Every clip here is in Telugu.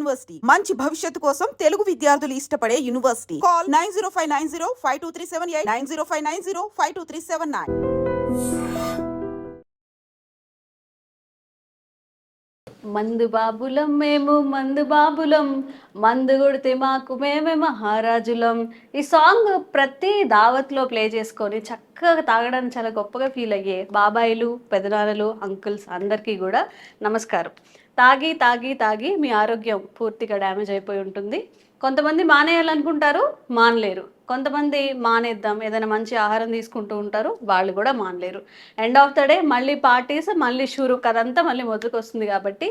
యూనివర్సిటీ. మంచి భవిష్యత్తు కోసం తెలుగు విద్యార్థులు ఇష్టపడే university. Call nine zero five nine zero five two three seven eight nine zero five nine zero five two three seven nine. మందు బాబులం మేము మందు బాబులం. మందు కొడితే మాకు మేమే మహారాజులం. ఈ సాంగ్ ప్రతి దావత్లో ప్లే చేసుకొని చక్కగా తాగడానికి చాలా గొప్పగా ఫీల్ అయ్యే బాబాయిలు పెదనాన్నలు అంకుల్స్ అందరికీ కూడా నమస్కారం. తాగి తాగి తాగి మీ ఆరోగ్యం పూర్తిగా డ్యామేజ్ అయిపోయి ఉంటుంది. కొంతమంది మానేయాలనుకుంటారు మానలేరు. కొంతమంది మానేద్దాం ఏదైనా మంచి ఆహారం తీసుకుంటూ ఉంటారు వాళ్ళు కూడా మానలేరు. ఎండ్ ఆఫ్ ద డే మళ్ళీ పార్టీస్ మళ్ళీ షూరు కదంతా మళ్ళీ మొదలుకు వస్తుంది కాబట్టి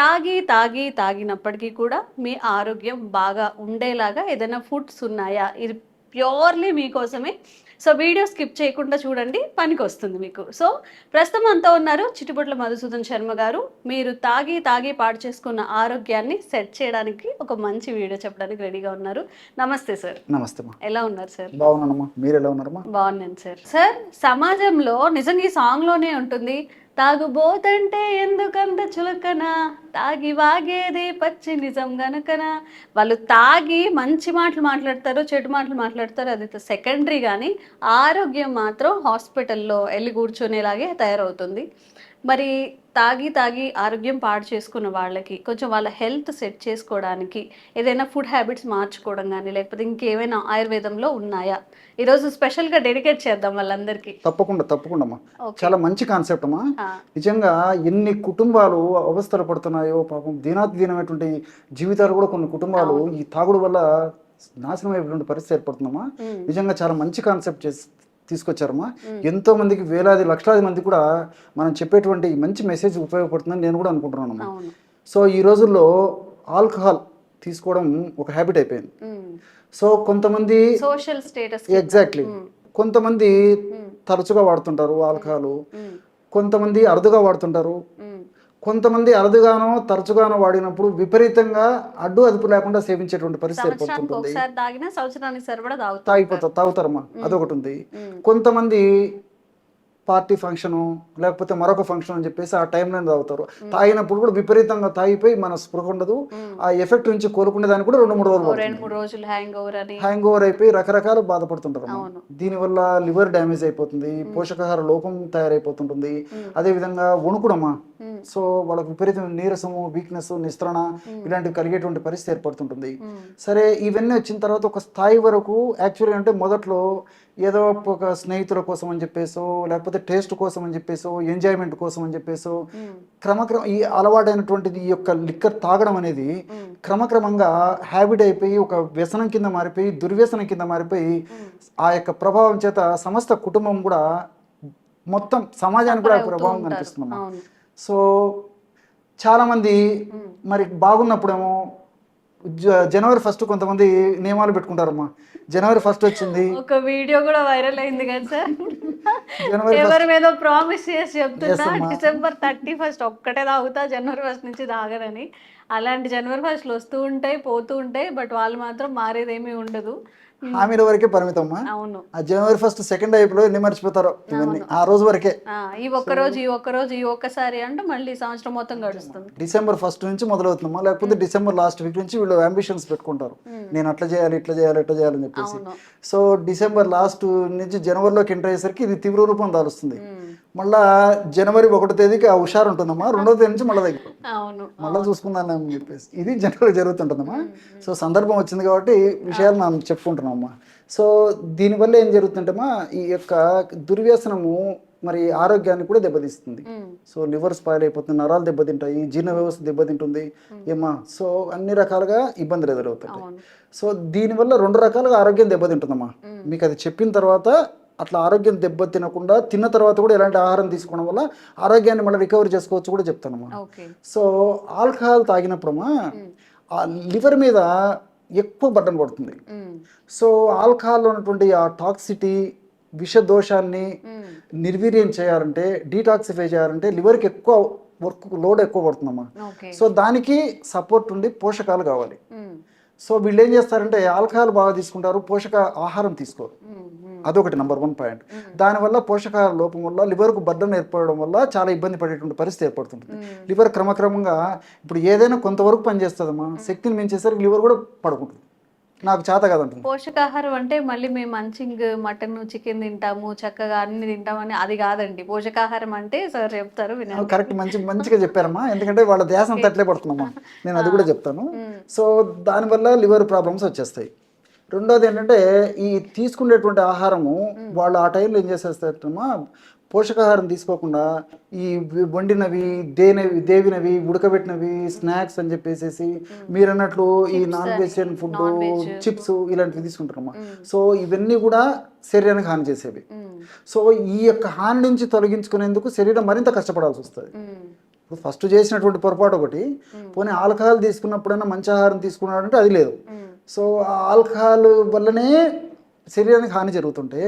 తాగి తాగి తాగినప్పటికీ కూడా మీ ఆరోగ్యం బాగా ఉండేలాగా ఏదైనా ఫుడ్స్ ఉన్నాయా? ఇది ప్యూర్లీ మీకోసమే. సో వీడియో స్కిప్ చేయకుండా చూడండి పనికి వస్తుంది మీకు. సో ప్రస్తుతం అంతా ఉన్నారు చిట్టుబొట్ల మధుసూదన్ శర్మ గారు. మీరు తాగి తాగి పాడు చేసుకున్న ఆరోగ్యాన్ని సెట్ చేయడానికి ఒక మంచి వీడియో చెప్పడానికి రెడీగా ఉన్నారు. నమస్తే సార్. నమస్తే ఎలా ఉన్నారు సార్? బాగున్నానమ్మా. మీరు ఎలా ఉన్నారమ్మా? బాగున్నాను సార్. సార్ సమాజంలో నిజంగా ఈ సాంగ్లోనే ఉంటుంది తాగుబోతంటే ఎందుకంత చులకన? తాగి వాగేది పచ్చి నిజం గనకన? వాళ్ళు తాగి మంచి మాటలు మాట్లాడతారు చెడు మాటలు మాట్లాడతారు అది సెకండరీ కానీ ఆరోగ్యం మాత్రం హాస్పిటల్లో వెళ్ళి కూర్చునేలాగే తయారవుతుంది. మరి తాగి తాగి ఆరోగ్యం పాడు చేసుకున్న వాళ్ళకి కొంచెం వాళ్ళ హెల్త్ సెట్ చేసుకోవడానికి ఏదైనా ఫుడ్ హ్యాబిట్స్ మార్చుకోవడం కానీ లేకపోతే ఇంకేమైనా ఆయుర్వేదంలో ఉన్నాయా? ఈరోజు స్పెషల్గా డెడికేట్ చేద్దాం వాళ్ళందరికీ. తప్పకుండా తప్పకుండా అమ్మా. చాలా మంచి కాన్సెప్ట్ అమ్మా. నిజంగా ఎన్ని కుటుంబాలు అవస్థలు పడుతున్నాయో పాపం దీనాతి దీనమైనటువంటి జీవితాలు కూడా కొన్ని కుటుంబాలు ఈ తాగుడు వల్ల నాశనం అయినటువంటి పరిస్థితి ఏర్పడుతుందమ్మా. నిజంగా చాలా మంచి కాన్సెప్ట్ చేసి తీసుకొచ్చారమ్మా. ఎంతో మందికి వేలాది లక్షలాది మంది కూడా మనం చెప్పేటువంటి మంచి మెసేజ్ ఉపయోగపడుతుందని నేను కూడా అనుకుంటున్నాను సో ఈ రోజుల్లో ఆల్కహాల్ తీసుకోవడం ఒక హ్యాబిట్ అయిపోయింది. సో కొంతమంది సోషల్ స్టేటస్ ఎగ్జాక్ట్లీ. కొంతమంది తరచుగా వాడుతుంటారు ఆల్కహాల్. కొంతమంది అరుదుగా వాడుతుంటారు. కొంతమంది అరుదుగానో తరచుగానో వాడినప్పుడు విపరీతంగా అడ్డు అదుపు లేకుండా సేవించేటువంటి పరిస్థితి ఏర్పడుతుంటుంది. తాగిపోతారు తాగుతారమ్మా. అదొకటి ఉంది. కొంతమంది పార్టీ ఫంక్షను లేకపోతే మరొక ఫంక్షన్ అని చెప్పేసి ఆ టైంలో తాగుతారు తాగినప్పుడు కూడా విపరీతంగా తాగిపోయి మన స్పృహ ఉండదు ఆ ఎఫెక్ట్ నుంచి కోలుకునే దానికి కూడా రెండు మూడు రోజులు ఓ పడుతుంది. రెండు మూడు రోజులు హ్యాంగ్ ఓవర్ అని. హ్యాంగ్ ఓవర్ అయిపోయి రకరకాల బాధపడుతుంటారు. దీనివల్ల లివర్ డ్యామేజ్ అయిపోతుంది పోషకాహార లోపం తయారైపోతుంటుంది. అదే విధంగా వణుకుడమ్మా. మ్మ్. సో వాళ్ళకి విపరీతమైన నీరసము వీక్నెస్ నిస్త్రణ ఇలాంటివి కలిగేటువంటి పరిస్థితి ఏర్పడుతుంటుంది. సరే ఇవన్నీ వచ్చిన తర్వాత ఒక స్థాయి వరకు యాక్చువల్లీ అంటే మొదట్లో ఏదో ఒక స్నేహితుల కోసం అని చెప్పేసో లేకపోతే టేస్ట్ కోసం అని చెప్పేసో ఎంజాయ్మెంట్ కోసం అని చెప్పేసో. క్రమక్రమ ఈ అలవాటైనటువంటిది ఈ యొక్క లిక్కర్ తాగడం అనేది. క్రమక్రమంగా హ్యాబిట్ అయిపోయి ఒక వ్యసనం కింద మారిపోయి దుర్వ్యసనం కింద మారిపోయి ఆ యొక్క ప్రభావం చేత సమస్త కుటుంబం కూడా మొత్తం సమాజానికి కూడా ప్రభావం. కనిపిస్తుందమ్మా. అవును. సో చాలామంది మరి బాగున్నప్పుడేమో జనవరి ఫస్ట్ కొంతమంది నియమాలు పెట్టుకుంటారమ్మా. జనవరి ఫస్ట్ వచ్చింది. ఒక వీడియో కూడా వైరల్ అయింది కదా సార్. ఎవరి మీద ప్రామిస్ చేసి చెప్తున్నా. డిసెంబర్ థర్టీ ఫస్ట్ ఒక్కటే తాగుతా జనవరి ఫస్ట్ నుంచి తాగనని అలాంటి జనవరి ఫస్ట్లు వస్తూ ఉంటాయి పోతూ ఉంటాయి బట్ వాళ్ళు మాత్రం మారేదేమీ ఉండదు. హామీల వరకే పరిమితమ్మా అవును. ఆ జనవరి ఫస్ట్ సెకండ్ అయిపోయి ఎన్ని మర్చిపోతారో ఇవన్నీ. ఆ రోజు వరకే. ఈ ఒక్క రోజు ఈ ఒక్క రోజు ఈ ఒక్కసారి అంటే మళ్ళీ సంవత్సరం మొత్తం గడుస్తుంది. డిసెంబర్ ఫస్ట్ నుంచి మొదలవుతుందమ్మా. లేకపోతే డిసెంబర్ లాస్ట్ వీక్ నుంచి వీళ్ళు అంబిషన్స్ పెట్టుకుంటారు. నేను అట్లా చేయాలి ఇట్లా చేయాలి ఇట్లా చేయాలని చెప్పేసి. సో డిసెంబర్ లాస్ట్ నుంచి జనవరిలోకి ఎంటర్ అయ్యేసరికి ఇది తీవ్ర రూపం దాలుస్తుంది. మళ్ళా జనవరి ఒకటో తేదీకి ఆ హుషారు ఉంటుందమ్మా రెండో తేదీ నుంచి మళ్ళీ తగ్గిపోతుంది మళ్ళీ చూసుకుందాం అని చెప్పేసి. ఇది జనరల్ జరుగుతుంటుందమ్మా. సో సందర్భం వచ్చింది కాబట్టి విషయాలు మనం చెప్పుకుంటున్నామమ్మా. సో దీనివల్ల ఏం జరుగుతుంటమ్మా ఈ యొక్క దుర్వ్యసనము మరి ఆరోగ్యాన్ని కూడా దెబ్బతీస్తుంది. సో లివర్ స్పాయిల్ అయిపోతుంది నరాలు దెబ్బతింటాయి జీర్ణ వ్యవస్థ దెబ్బతింటుంది. ఏమా సో అన్ని రకాలుగా ఇబ్బందులు ఎదురవుతాయి సో దీనివల్ల రెండు రకాలుగా ఆరోగ్యం దెబ్బతింటుందమ్మా. మీకు అది చెప్పిన తర్వాత అట్లా ఆరోగ్యం దెబ్బతినకుండా తిన్న తర్వాత కూడా ఎలాంటి ఆహారం తీసుకోవడం వల్ల ఆరోగ్యాన్ని మళ్ళీ రికవర్ చేసుకోవచ్చు కూడా చెప్తానమ్మా ఓకే. సో ఆల్కహాల్ తాగినప్పుడమ్మా ఆ లివర్ మీద ఎక్కువ బటన్ పడుతుంది. సో ఆల్కహాల్లో ఉన్నటువంటి ఆ టాక్సిటీ విషదోషాన్ని. నిర్వీర్యం చేయాలంటే డీటాక్సిఫై చేయాలంటే లివర్కి ఎక్కువ వర్క్ లోడ్ ఎక్కువ పడుతుందమ్మా. సో దానికి సపోర్ట్ ఉండి పోషకాలు కావాలి. సో వీళ్ళు ఏం చేస్తారంటే ఆల్కహాల్ బాగా తీసుకుంటారు పోషక ఆహారం తీసుకోరు. అదొకటి నెంబర్ వన్ పాయింట్ దానివల్ల పోషకాహార లోపం వల్ల లివర్కు బద్దం ఏర్పడడం వల్ల చాలా ఇబ్బంది పడేటువంటి పరిస్థితి ఏర్పడుతుంది లివర్ క్రమక్రమంగా ఇప్పుడు ఏదైనా కొంతవరకు పనిచేస్తుందమ్మా శక్తిని మించేసరికి లివర్ కూడా పడుకుంటుంది. నాకు చేత కాదంటుంది. పోషకాహారం అంటే మళ్ళీ మేము మంచింగ్ మటన్ చికెన్ తింటాము చక్కగా అన్ని తింటామని అది కాదండి. పోషకాహారం అంటే సార్ చెప్తారు కరెక్ట్. మంచి మంచిగా చెప్పారమ్మా. ఎందుకంటే వాళ్ళ దేశం తట్లే పడుతుందమ్మా. నేను అది కూడా చెప్తాను. సో దానివల్ల లివర్ ప్రాబ్లమ్స్ వచ్చేస్తాయి. రెండోది ఏంటంటే ఈ తీసుకునేటువంటి ఆహారము వాళ్ళు ఆ టైంలో ఏం చేసేస్తారమ్మా? పోషకాహారం తీసుకోకుండా ఈ వండినవి దేనవి దేవినవి ఉడకబెట్టినవి స్నాక్స్ అని చెప్పేసి మీరు అన్నట్లు ఈ నాన్ వెజిటేరియన్ ఫుడ్ చిప్స్ ఇలాంటివి తీసుకుంటారమ్మా. సో ఇవన్నీ కూడా శరీరానికి హాని చేసేవి. సో ఈ యొక్క హాని నుంచి తొలగించుకునేందుకు శరీరం మరింత కష్టపడాల్సి వస్తుంది. ఇప్పుడు ఫస్ట్ చేసినటువంటి పొరపాటు ఒకటి పోనీ ఆల్కహాల్ తీసుకున్నప్పుడైనా మంచి ఆహారం తీసుకున్నాడంటే అది లేదు. సో ఆ ఆల్కహాల్ వల్లనే శరీరానికి హాని జరుగుతుంటే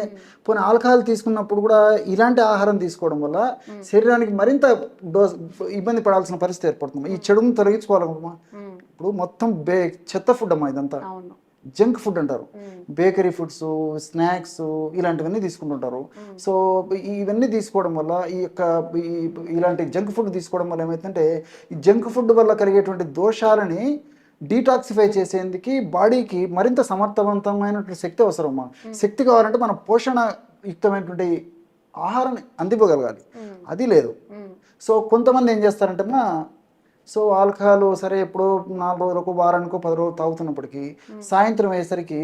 పోనీ ఆల్కహాల్ తీసుకున్నప్పుడు కూడా ఇలాంటి ఆహారం తీసుకోవడం వల్ల శరీరానికి మరింత డోస్ ఇబ్బంది పడాల్సిన పరిస్థితి ఏర్పడుతుంది. ఈ చెడును తొలగించుకోవాలమ్మా ఇప్పుడు మొత్తం బే చెత్త ఫుడ్ అమ్మా ఇదంతా. జంక్ ఫుడ్ అంటారు. బేకరీ ఫుడ్స్ స్నాక్స్ ఇలాంటివన్నీ తీసుకుంటుంటారు. సో ఇవన్నీ తీసుకోవడం వల్ల ఈ యొక్క ఇలాంటి జంక్ ఫుడ్ తీసుకోవడం వల్ల ఏమైతుందంటే ఈ జంక్ ఫుడ్ వల్ల కలిగేటువంటి దోషాలని డీటాక్సిఫై చేసేందుకు బాడీకి మరింత సమర్థవంతమైనటువంటి శక్తి అవసరమ్మా శక్తి కావాలంటే మన పోషణ యుక్తమైనటువంటి ఆహారాన్ని అందివ్వగలగాలి. అది లేదు. సో కొంతమంది ఏం చేస్తారంటే మా సో ఆల్కహాల్ సరే ఎప్పుడో నాలుగు రోజులకు వారానికో పది రోజులు తాగుతున్నప్పటికీ సాయంత్రం అయ్యేసరికి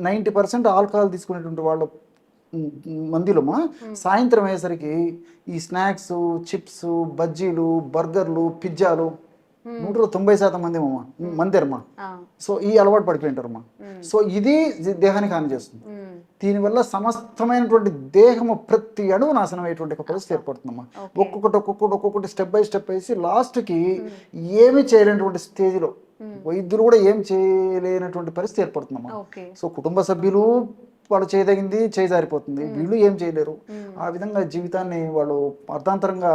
నైంటీ పర్సెంట్ ఆల్కహాల్ తీసుకునేటువంటి వాళ్ళ మ్, మందిలోమా సాయంత్రం అయ్యేసరికి ఈ స్నాక్స్ చిప్స్ బజ్జీలు బర్గర్లు పిజ్జాలు నూటిలో తొంభై శాతం మంది అమ్మా. మందిరమ్మా. సో ఈ అలవాటు పడిపోయింటారమ్మా. సో ఇది దేహానికి హాని చేస్తుంది. దీనివల్ల సమస్తమైనటువంటి దేహము ప్రతి అణువు నాశనం అయ్యేటువంటి ఒక పరిస్థితి ఏర్పడుతుందమ్మా. ఒక్కొక్కటి ఒక్కొక్కటి ఒక్కొక్కటి స్టెప్ బై స్టెప్ వేసి లాస్ట్కి ఏమీ చేయలేనటువంటి స్టేజ్లో వైద్యులు కూడా ఏం చేయలేనటువంటి పరిస్థితి ఏర్పడుతుందమ్మా. సో కుటుంబ సభ్యులు వాళ్ళు చేయదగింది చేజారిపోతుంది. వీళ్ళు ఏం చేయలేరు. ఆ విధంగా జీవితాన్ని వాళ్ళు అర్థాంతరంగా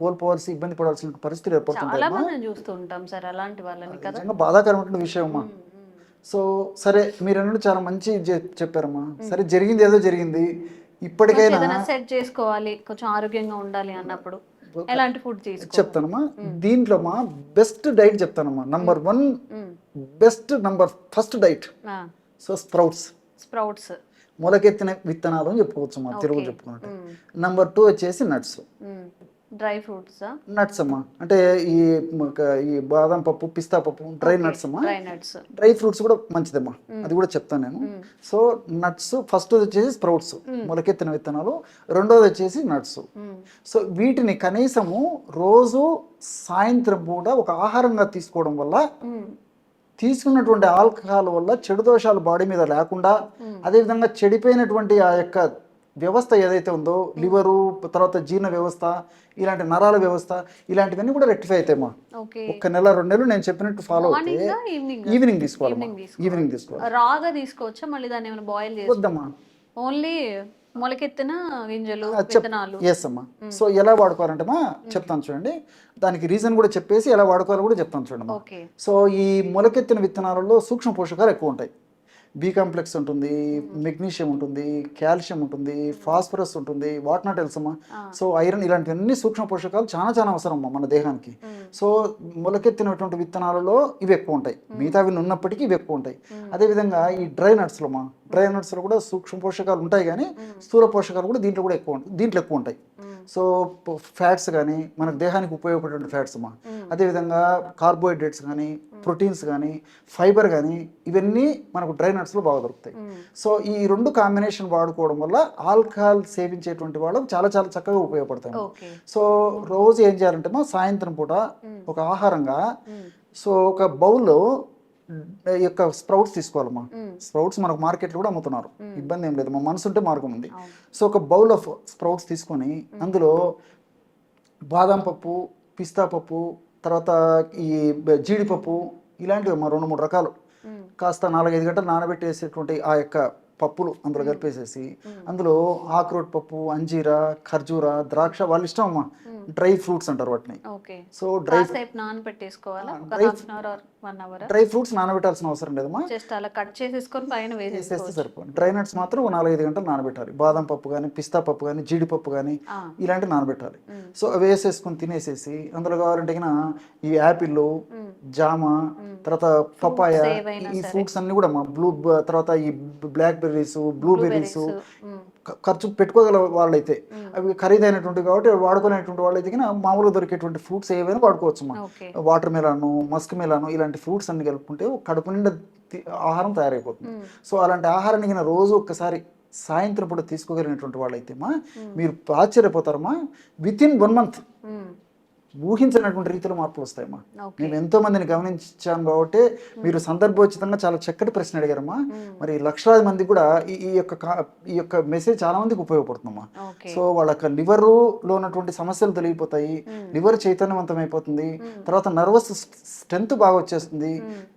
కోల్పోవాల్సి ఇబ్బంది పడాల్సిన పరిస్థితులు ఏర్పడుతుంటాయి చాలా మందిని చూస్తూ ఉంటాం సార్ అలాంటి వాళ్ళని బాధాకరమైన విషయం అమ్మా. సో సరే మీరు అన్నట్టు చాలా మంచి చెప్పారమ్మా. సరే జరిగింది ఏదో జరిగింది. ఇప్పటికైనా సెట్ చేసుకోవాలి కొంచెం ఆరోగ్యంగా ఉండాలి అన్నప్పుడు. ఎలాంటి ఫుడ్ చెప్తానమ్మా. దీంట్లో మా బెస్ట్ డైట్ చెప్తానమ్మా. Number one best number first diet. So sprouts. Sprouts. మొలకెత్తిన విత్తనాలు అని చెప్పుకోవచ్చు మా తెలుగు చెప్పుకున్నట్టు నంబర్ టూ వచ్చేసి నట్స్ డ్రై ఫ్రూట్స్ నట్స్ అమ్మా. అంటే ఈ ఈ బాదం పప్పు పిస్తా పప్పు డ్రై నట్స్ అమ్మా. డ్రై ఫ్రూట్స్ కూడా మంచిదమ్మా. అది కూడా చెప్తాను నేను. సో నట్స్ ఫస్ట్ వచ్చేసి స్ప్రౌట్స్ మొలకెత్తిన విత్తనాలు. రెండోది వచ్చేసి నట్స్ సో వీటిని కనీసము రోజు సాయంత్రం కూడా ఒక ఆహారంగా తీసుకోవడం వల్ల తీసుకున్నటువంటి ఆల్కహాల్ వల్ల చెడు దోషాలు బాడీ మీద లేకుండా అదేవిధంగా చెడిపోయినటువంటి ఆ యొక్క వ్యవస్థ ఏదైతే ఉందో లివరు తర్వాత జీర్ణ వ్యవస్థ ఇలాంటి నరాల వ్యవస్థ ఇలాంటివన్నీ కూడా రెక్టిఫై అవుతాయమ్మా ఒక్క నెల రెండు నెలలు నేను చెప్పినట్టు ఫాలో అవుతే ఈవినింగ్ తీసుకోవాలి. ఈవినింగ్ తీసుకోవాలి. రాగా తీసుకోవచ్చా? మళ్ళీ దాన్ని బాయిల్ చేసి వద్దమ్మా. ఓన్లీ మొలకెత్తిన గింజలు విత్తనాలు. ఎస్ అమ్మా. సో ఎలా వాడుకోవాలంటే మా చెప్తాను చూడండి. దానికి రీజన్ కూడా చెప్పేసి ఎలా వాడుకోవాలో కూడా చెప్తాను చూడండి సో ఈ మొలకెత్తిన విత్తనాలలో సూక్ష్మ పోషకాలు ఎక్కువ ఉంటాయి. బి కాంప్లెక్స్ ఉంటుంది మెగ్నీషియం ఉంటుంది కాల్షియం ఉంటుంది ఫాస్ఫరస్ ఉంటుంది వాట్ నాట్ అమ్మా? సో ఐరన్ ఇలాంటివన్నీ సూక్ష్మ పోషకాలు చాలా చాలా అవసరం అమ్మా మన దేహానికి. సో మొలకెత్తినటువంటి విత్తనాలలో ఇవి ఎక్కువ ఉంటాయి. మిగతావి ఉన్నప్పటికీ ఇవి ఎక్కువ ఉంటాయి. అదేవిధంగా ఈ డ్రై నట్స్లో మా డ్రై నట్స్లో కూడా సూక్ష్మ పోషకాలు ఉంటాయి కానీ స్థూల పోషకాలు కూడా దీంట్లో కూడా ఎక్కువ ఉంటాయి దీంట్లో ఎక్కువ ఉంటాయి. సో ఫ్యాట్స్ కానీ మన దేహానికి ఉపయోగపడే ఫ్యాట్స్ అమ్మా. అదేవిధంగా కార్బోహైడ్రేట్స్ కానీ ప్రోటీన్స్ కానీ ఫైబర్ కానీ ఇవన్నీ మనకు డ్రై నట్స్లో బాగా దొరుకుతాయి. సో ఈ రెండు కాంబినేషన్ వాడుకోవడం వల్ల ఆల్కహాల్ సేవించేటువంటి వాళ్ళకు చాలా చాలా చక్కగా ఉపయోగపడతాయి సో రోజు ఏం చేయాలంటే మా సాయంత్రం పూట ఒక ఆహారంగా సో ఒక బౌల్లో ఈ యొక్క స్ప్రౌట్స్ తీసుకోవాలమ్మా. స్ప్రౌట్స్ మనకు మార్కెట్లో కూడా అమ్ముతున్నారు. ఇబ్బంది ఏం లేదు మా మనసు ఉంటే మార్గం ఉంది. సో ఒక బౌల్ ఆఫ్ స్ప్రౌట్స్ తీసుకొని అందులో బాదం పప్పు పిస్తా పప్పు తర్వాత ఈ జీడిపప్పు ఇలాంటివి మా రెండు మూడు రకాలు. కాస్త నాలుగైదు గంటలు నానబెట్టేసేటువంటి ఆ యొక్క పప్పులు అందులో కలిపేసేసి అందులో ఆక్రోట్ పప్పు అంజీరా ఖర్జూరా ద్రాక్ష వాళ్ళ ఇష్టం అమ్మా. డ్రై ఫ్రూట్స్ అంటారు వాటిని. సో డ్రై డ్రై ఫ్రూట్స్ నానబెట్టాల్సిన అవసరం లేదమ్మా. కట్ చేసేసుకొని పైన వేసేస్తే సరిపోతుంది డ్రై నట్స్ మాత్రం నాలుగైదు గంటలు నానబెట్టాలి. బాదం పప్పు కానీ పిస్తా పప్పు కానీ జీడిపప్పు కానీ. ఇలాంటివి నానబెట్టాలి. సో అవి వేసేసుకొని తినేసేసి అందులో కావాలంటే ఈ యాపిల్. జామ తర్వాత పపాయ ఈ. ఫ్రూట్స్ అన్ని కూడా బ్లూ తర్వాత ఈ బ్లాక్ బెర్రీస్ బ్లూబెర్రీస్ మ్మ్. ఖర్చు పెట్టుకోగల వాళ్ళైతే అవి ఖరీదైనటువంటి కాబట్టి వాడుకునేటువంటి వాళ్ళైతే మామూలుగా దొరికేటువంటి ఫ్రూట్స్ ఏవైనా వాడుకోవచ్చు మా okay water melon musk melon ఇలాంటి ఫ్రూట్స్ అన్ని కలుపుకుంటే కడుపు నిండా ఆహారం తయారైపోతుంది. సో అలాంటి ఆహారాన్ని కింద రోజు ఒక్కసారి సాయంత్రం పూట తీసుకోగలిగినటువంటి వాళ్ళైతే మా మీరు ఆశ్చర్యపోతారమ్మా విత్ ఇన్ వన్ మంత్. ఊహించినటువంటి రీతిలో మార్పులు వస్తాయమ్మా. నేను ఎంతో మందిని గమనించాను కాబట్టి మీరు సందర్భోచితంగా చాలా చక్కటి ప్రశ్న అడిగారమ్మా. మరి లక్షలాది మంది కూడా ఈ ఈ యొక్క ఈ యొక్క మెసేజ్ చాలా మందికి ఉపయోగపడుతుందమ్మా. సో వాళ్ళ యొక్క లివర్లో ఉన్నటువంటి సమస్యలు తొలగిపోతాయి లివర్ చైతన్యవంతం అయిపోతుంది తర్వాత నర్వస్ స్ట్రెంత్ బాగా వచ్చేస్తుంది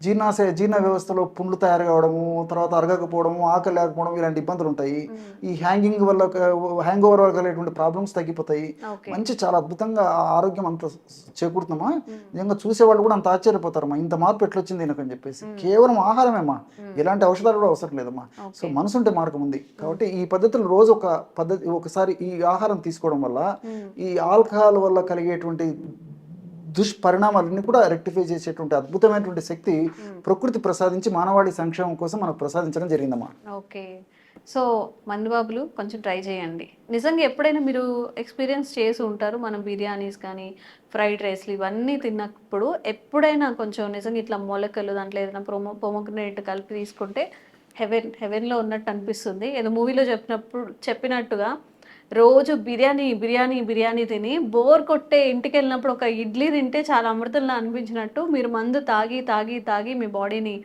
జీర్ణాశయ జీర్ణ వ్యవస్థలో పుండ్లు తయారు కావడము తర్వాత అరగకపోవడము ఆకలి లేకపోవడం ఇలాంటి ఇబ్బందులు ఉంటాయి. ఈ హ్యాంగింగ్ వల్ల హ్యాంగ్ ఓవర్ వల్ల కలిగేటువంటి ప్రాబ్లమ్స్ తగ్గిపోతాయి. మంచి చాలా అద్భుతంగా ఆరోగ్యం అంత చేకూరుతున్నామా? నిజంగా చూసేవాళ్ళు కూడా అంత ఆశ్చర్యపోతారమ్మా. ఇంత మార్పు ఎట్లొచ్చింది దీనికి చెప్పేసి. కేవలం ఆహారమేమా ఎలాంటి ఔషధాలు కూడా అవసరం లేదమ్మా. సో మనసు ఉంటే మార్గం ఉంది. కాబట్టి ఈ పద్ధతులు రోజు ఒక పద్ధతి ఒకసారి ఈ ఆహారం తీసుకోవడం వల్ల ఈ ఆల్కహాల్ వల్ల కలిగేటువంటి దుష్పరిణామాలన్నీ కూడా రెక్టిఫై చేసేటువంటి అద్భుతమైనటువంటి శక్తి ప్రకృతి ప్రసాదించి మానవాళి సంక్షేమం కోసం మనకు ప్రసాదించడం జరిగిందమ్మా. ఓకే. సో మందుబాబులు కొంచెం ట్రై చేయండి. నిజంగా ఎప్పుడైనా మీరు ఎక్స్పీరియన్స్ చేసి ఉంటారు మనం బిర్యానీస్ కానీ ఫ్రైడ్ రైస్లు ఇవన్నీ తిన్నప్పుడు ఎప్పుడైనా కొంచెం నిజంగా ఇట్లా మొలకలు దాంట్లో ఏదైనా ప్రొమో పొమోగ్రనేట్ కలిపి తీసుకుంటే హెవెన్ హెవెన్లో ఉన్నట్టు అనిపిస్తుంది. ఏదో మూవీలో చెప్పినప్పుడు చెప్పినట్టుగా రోజు బిర్యానీ బిర్యానీ బిర్యానీ తిని బోర్ కొట్టే ఇంటికి వెళ్ళినప్పుడు ఒక ఇడ్లీ తింటే చాలా అమృతంలా అనిపించినట్టు మీరు మందు తాగి తాగి తాగి మీ బాడీని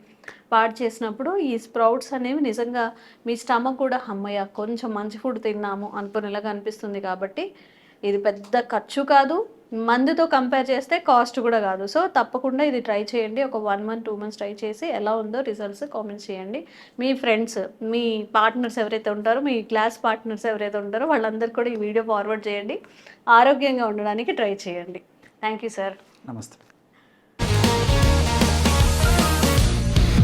పాడు చేసినప్పుడు ఈ స్ప్రౌట్స్ అనేవి నిజంగా మీ స్టమక్ కూడా అమ్మయ్య కొంచెం మంచి ఫుడ్ తిన్నాము అనుకునేలాగా అనిపిస్తుంది కాబట్టి ఇది పెద్ద ఖర్చు కాదు. మందుతో కంపేర్ చేస్తే కాస్ట్ కూడా కాదు. సో తప్పకుండా ఇది ట్రై చేయండి. ఒక one month two months try చేసి ఎలా ఉందో రిజల్ట్స్ కామెంట్స్ చేయండి. మీ ఫ్రెండ్స్ మీ పార్ట్నర్స్ ఎవరైతే ఉంటారో మీ క్లాస్ పార్ట్నర్స్ ఎవరైతే ఉంటారో వాళ్ళందరికీ కూడా ఈ వీడియో ఫార్వర్డ్ చేయండి. ఆరోగ్యంగా ఉండడానికి ట్రై చేయండి. Thank you sir. నమస్తే.